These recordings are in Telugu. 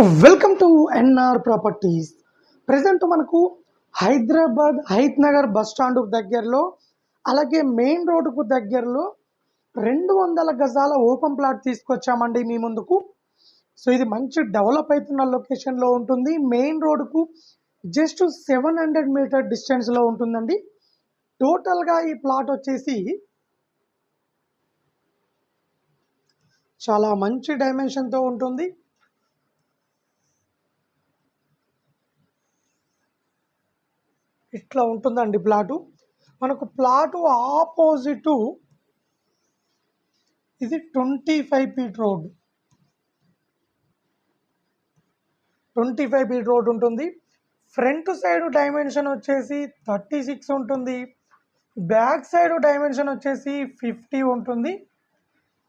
Welcome to NR properties. Present మనకు హైదరాబాద్ హైత్ నగర్ బస్ స్టాండ్ దగ్గరలో అలాగే మెయిన్ రోడ్డుకు దగ్గరలో రెండు వందల గజాల ఓపెన్ ప్లాట్ తీసుకొచ్చామండి మీ ముందుకు. సో ఇది మంచి డెవలప్ అవుతున్న లొకేషన్లో ఉంటుంది. మెయిన్ రోడ్డుకు జస్ట్ సెవెన్ హండ్రెడ్ మీటర్ డిస్టెన్స్లో ఉంటుందండి. టోటల్గా ఈ ప్లాట్ వచ్చేసి చాలా మంచి డైమెన్షన్తో ఉంటుంది. ఇట్లా ఉంటుందండి ప్లాటు. మనకు ప్లాటు ఆపోజిటు ఇది twenty five feet road. Twenty five feet road ఉంటుంది. ఫ్రంట్ సైడ్ డైమెన్షన్ వచ్చేసి థర్టీ సిక్స్ ఉంటుంది. బ్యాక్ సైడ్ డైమెన్షన్ వచ్చేసి ఫిఫ్టీ ఉంటుంది.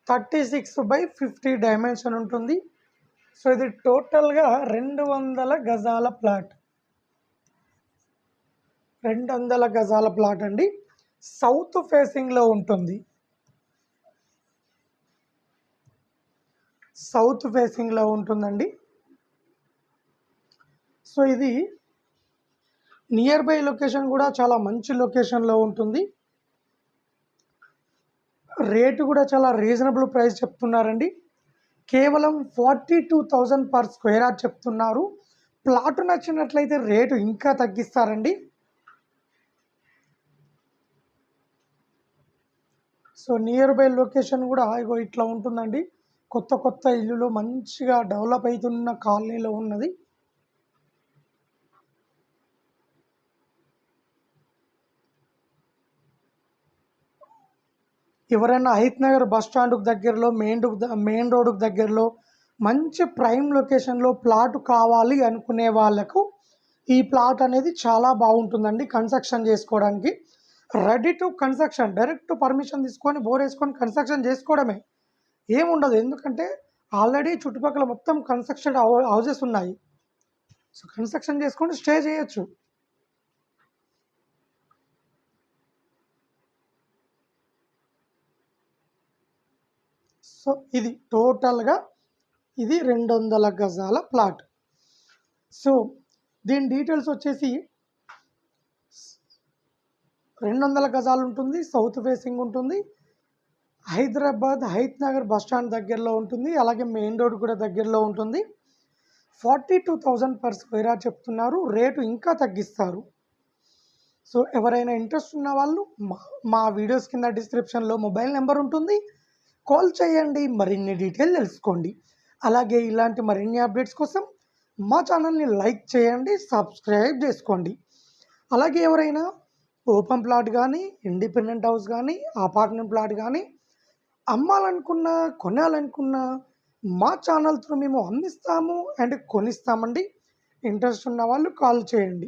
Thirty six by fifty dimension ఉంటుంది. సో ఇది టోటల్గా రెండు వందల గజాల ప్లాట్. రెండు వందల గజాల ప్లాట్ అండి. సౌత్ ఫేసింగ్లో ఉంటుంది. సౌత్ ఫేసింగ్లో ఉంటుందండి. సో ఇది నియర్ బై లొకేషన్ కూడా చాలా మంచి లొకేషన్లో ఉంటుంది. రేటు కూడా చాలా రీజనబుల్ ప్రైస్ చెప్తున్నారండి. కేవలం forty two thousand per square yard చెప్తున్నారు. ప్లాట్ నచ్చినట్లయితే రేటు ఇంకా తగ్గిస్తారండి. సో నియర్ బై లొకేషన్ కూడా ఇగో ఇట్లా ఉంటుందండి. కొత్త కొత్త ఇల్లులు మంచిగా డెవలప్ అవుతున్న కాలనీలో ఉన్నది. ఎవరైనా హైత్ నగర్ బస్ స్టాండ్కు దగ్గరలో మెయిన్ మెయిన్ రోడ్కు దగ్గరలో మంచి ప్రైమ్ లొకేషన్లో ప్లాట్ కావాలి అనుకునే వాళ్ళకు ఈ ప్లాట్ అనేది చాలా బాగుంటుందండి కన్స్ట్రక్షన్ చేసుకోవడానికి. Ready to construction direct permission తీసుకొని బోర్ వేసుకొని కన్స్ట్రక్షన్ చేసుకోవడమే. ఏముండదు ఎందుకంటే ఆల్రెడీ చుట్టుపక్కల మొత్తం కన్స్ట్రక్షన్ హౌజెస్ ఉన్నాయి. సో కన్స్ట్రక్షన్ చేసుకొని స్టే చేయొచ్చు. సో ఇది టోటల్గా ఇది రెండు వందల గజాల ప్లాట్. సో దీని డీటెయిల్స్ వచ్చేసి రెండు వందల గజాలు ఉంటుంది సౌత్ ఫేసింగ్ ఉంటుంది హైదరాబాద్ హైత్ నగర్ బస్టాండ్ దగ్గరలో ఉంటుంది అలాగే మెయిన్ రోడ్ కూడా దగ్గరలో ఉంటుంది. Forty two thousand per square yard చెప్తున్నారు రేటు ఇంకా తగ్గిస్తారు. సో ఎవరైనా ఇంట్రెస్ట్ ఉన్న వాళ్ళు మా మా వీడియోస్ కింద డిస్క్రిప్షన్లో మొబైల్ నెంబర్ ఉంటుంది కాల్ చేయండి మరిన్ని డీటెయిల్ తెలుసుకోండి. అలాగే ఇలాంటి మరిన్ని అప్డేట్స్ కోసం మా ఛానల్ని లైక్ చేయండి సబ్స్క్రైబ్ చేసుకోండి. అలాగే ఎవరైనా ఓపెన్ ప్లాట్ కానీ ఇండిపెండెంట్ హౌస్ కానీ అపార్ట్మెంట్ ప్లాట్ కానీ అమ్మాలనుకున్నా కొనాలనుకున్నా మా ఛానల్ త్రూ మేము అందిస్తాము అండ్ కొనిస్తామండి. ఇంట్రెస్ట్ ఉన్న వాళ్ళు కాల్ చేయండి.